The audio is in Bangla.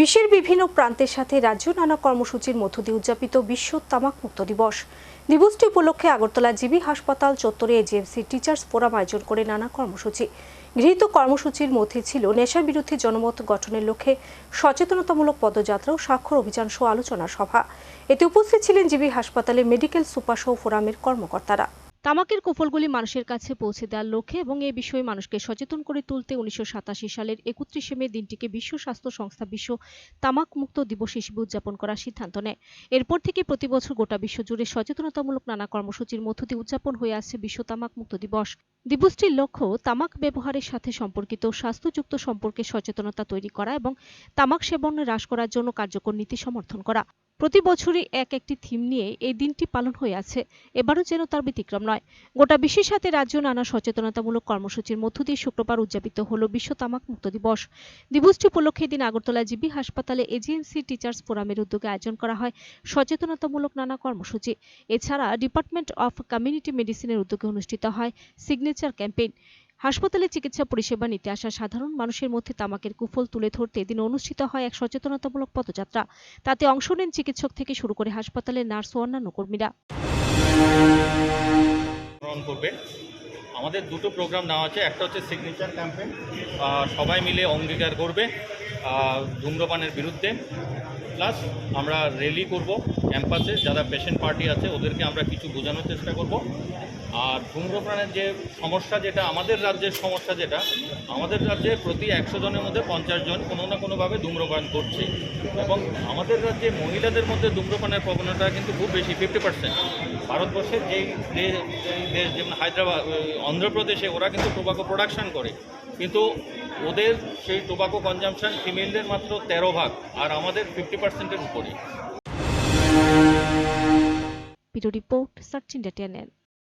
বিশ্বের বিভিন্ন প্রান্তের সাথে রাজ্য নানা কর্মসূচির মধ্য দিয়ে উদযাপিত বিশ্ব তামাক মুক্ত দিবস। দিবসটি উপলক্ষে আগরতলা জিবি হাসপাতাল চত্বরে এজিএমসি টিচার্স ফোরাম আয়োজন করে নানা কর্মসূচি। গৃহীত কর্মসূচির মধ্যে ছিল নেশা বিরোধী জনমত গঠনের লক্ষ্যে সচেতনতামূলক পদযাত্রা ও স্বাক্ষর অভিযান সহ আলোচনা সভা। এতে উপস্থিত ছিলেন জিবি হাসপাতালে মেডিকেল সুপার সহ ফোরামের কর্মকর্তারা। তামাকের কুফলগুলি মানুষের কাছে পৌঁছে দেওয়ার লক্ষ্যে এবং এ বিষয়ে মানুষকে সচেতন করে তুলতে উনিশশো সাতাশি সালের একত্রিশে মে দিনটিকে বিশ্ব স্বাস্থ্য সংস্থা বিশ্ব তামাক মুক্ত দিবস হিসেবে উদযাপন করার সিদ্ধান্ত নেয়। এরপর থেকে প্রতি বছর গোটা বিশ্ব জুড়ে সচেতনতামূলক নানা কর্মসূচির মধ্য দিয়ে উদযাপন হয়ে আসছে বিশ্ব তামাক মুক্ত দিবস। দিবসটির লক্ষ্য তামাক ব্যবহারের সাথে সম্পর্কিত স্বাস্থ্যযুক্ত সম্পর্কে সচেতনতা তৈরি করা এবং তামাক সেবন হ্রাস করার জন্য কার্যকর নীতি সমর্থন করা। প্রতি বছরই এক একটি থিম নিয়ে এই দিনটি পালন হয়ে আছে। এবারও যেন তার ব্যতিক্রম নয়। গোটা বিশ্বের সাথে রাজ্য নানা সচেতনতামূলক কর্মসূচির মধ্য দিয়ে শুক্রবার উদযাপিত হল বিশ্ব তামাক মুক্ত দিবস। দিবসটি উপলক্ষে এদিন আগরতলা জিবি হাসপাতালে এজিএমসি টিচার্স ফোরামের উদ্যোগে আয়োজন করা হয় সচেতনতামূলক নানা কর্মসূচি। এছাড়া ডিপার্টমেন্ট অফ কমিউনিটি মেডিসিনের উদ্যোগে অনুষ্ঠিত হয় সিগনেচার ক্যাম্পেইন। হাসপাতালে চিকিৎসা পরিষেবা নিতে আসা সাধারণ মানুষের মধ্যে তামাকের কুফল তুলে ধরতে এদিন অনুষ্ঠিত হয় এক সচেতনতামূলক পদযাত্রা। তাতে অংশ নেন চিকিৎসক থেকে শুরু করে হাসপাতালের নার্স ও অন্যান্য কর্মীরা। আমাদের দুটো প্রোগ্রাম নেওয়া আছে। একটা হচ্ছে সিগনেচার ক্যাম্পেইন। সবাই মিলে অঙ্গীকার করবে ধূম্রপানের বিরুদ্ধে। প্লাস আমরা র্যালি করব। ক্যাম্পাসে, যারা পেশেন্ট পার্টি আছে, ওদেরকে আমরা কিছু বোঝানোর চেষ্টা করব। আর ধূম্রপানের যে সমস্যা যেটা, আমাদের রাজ্যের সমস্যা যেটা, আমাদের রাজ্যে প্রতি একশো জনের মধ্যে পঞ্চাশ জন কোনো না কোনোভাবে ধূম্রপান করছে। এবং আমাদের রাজ্যে মহিলাদের মধ্যে ধূম্রপানের প্রবণতা কিন্তু খুব বেশি ফিফটি পার্সেন্ট ভারতবর্ষের যেই দেশ, যেমন হায়দ্রাবাদ অন্ধ্রপ্রদেশে, ওরা কিন্তু টোবাকো প্রোডাকশান করে। কিন্তু ওদের সেই টোবাকো কনজামশন ফিমেলদের মাত্র তেরো ভাগ, আর আমাদের ফিফটি পার্সেন্টের উপরে। Bureau report search India